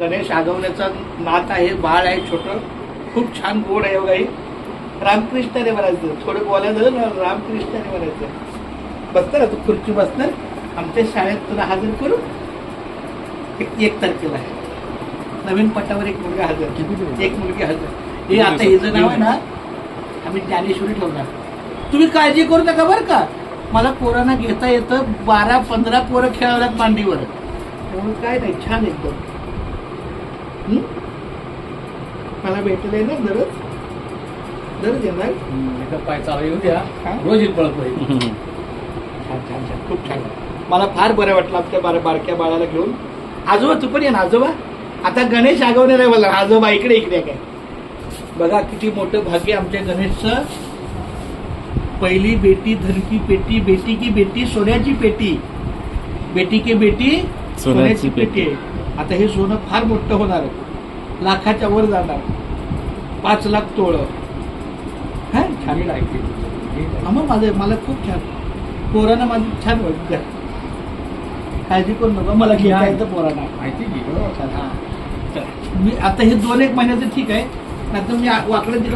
गणेश आगवण्याचा नात आहे बाळ आहे छोटं. खूप छान गोड आहे बघा हे रामकृष्णाने म्हणायचं. थोडं बोलायचं झालं ना रामकृष्णाने म्हणायचं. बसतं ना तू खुर्ची बसणार आमच्या शाळेत तुला हजर करू. एक एक तारखेला आहे. नवीन पटावर एक मुलगा हजर. एक मुलगी हजर. हे आता हे जर नाव आहे ना आम्ही ज्ञानेश्वरी ठेवणार. तुम्ही काळजी करू नका बरं का. मला पोरांना घेता येतं बारा पंधरा पोरं खेळावल्यात मांडीवर. त्यामुळे काय नाही. छान एकदम. हं? मला भेटलं आहे ना दररोज? दररोज येणार? पाय चालू येऊ द्या? रोज येईल पळत पाहिजे छान छान छान. खूप छान. मला फार बरं वाटलं आमच्या बार बारक्या बाळाला घेऊन. आजोबा तू पण ये ना आजोबा. आता गणेश आगवणे नाही बोलला. आजोबा इकडे इकडे काय बघा किती मोठं भाग्य आमच्या गणेशचं. पहिली बेटी धन की पेटी बेटी की बेटी सोन्याची पेटी. बेटी की बेटी सोन्याची पेटी. आता हे सोनं फार मोठं होणार लाखाच्या वर जाणार पाच लाख तोळ. हा छान हा मग माझं मला खूप छान. पोरांना माझं छान वाटतं काळजी करू नका. मला घेता येतं पोरांना. माहिती की? हा. तर मी आता हे दोन एक महिन्याचं ठीक आहे. नाहीतर मी वाकडं तिकडं